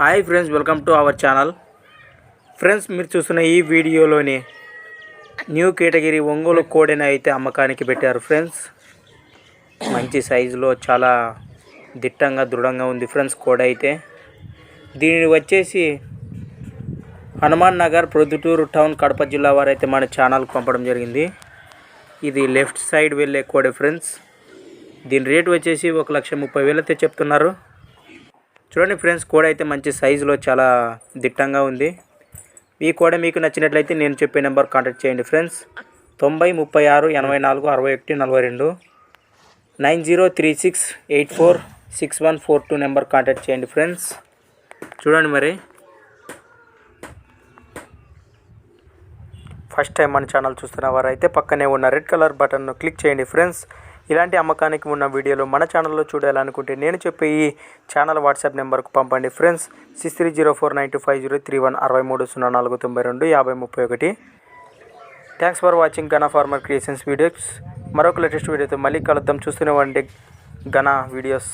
Hi friends welcome to our channel friends మీరు చూస్తున్న ఈ వీడియోలోని న్యూ కేటగిరీ ఒంగోలు కోడెని అయితే అమ్మకానికి పెట్టారు. ఫ్రెండ్స్ మంచి సైజులో చాలా దిట్టంగా దృఢంగా ఉంది ఫ్రెండ్స్ కోడ అయితే. దీనిని వచ్చేసి హనుమాన్ నగర్ ప్రొద్దుటూరు టౌన్ కడప జిల్లా వారు అయితే మన ఛానల్కి పంపడం జరిగింది. ఇది లెఫ్ట్ సైడ్ వెళ్ళే కోడే ఫ్రెండ్స్ దీని రేట్ వచ్చేసి ఒక లక్ష ముప్పై వేలైతే చెప్తున్నారు. చూడండి ఫ్రెండ్స్ కోడ అయితే మంచి సైజులో చాలా దిట్టంగా ఉంది. ఈ కోడ మీకు నచ్చినట్లయితే నేను చెప్పే నెంబర్ కాంటాక్ట్ చేయండి ఫ్రెండ్స్. తొంభై ముప్పై ఆరు ఎనభై నాలుగు అరవై ఒకటి నలభై రెండు nine zero three six eight four six one four two number contact చేయండి ఫ్రెండ్స్. చూడండి మరి. ఫస్ట్ టైం మన ఛానల్ చూస్తున్న వారైతే పక్కనే ఉన్న రెడ్ కలర్ బటన్ను క్లిక్ చేయండి ఫ్రెండ్స్. ఇలాంటి అమ్మకానికి ఉన్న వీడియోలు మన ఛానల్లో చూడాలనుకుంటే నేను చెప్పే ఈ ఛానల్ వాట్సాప్ నెంబర్కు పంపండి. Friends six three zero four nine two five zero three one అరవై మూడు సున్నా నాలుగు తొంభై రెండు యాభై ముప్పై ఒకటి. Thanks for watching Ghana farmer creations videos మరొక లేటెస్ట్ వీడియోతో మళ్ళీ కలుద్దాం. చూస్తూనే ఉండండి ఘన వీడియోస్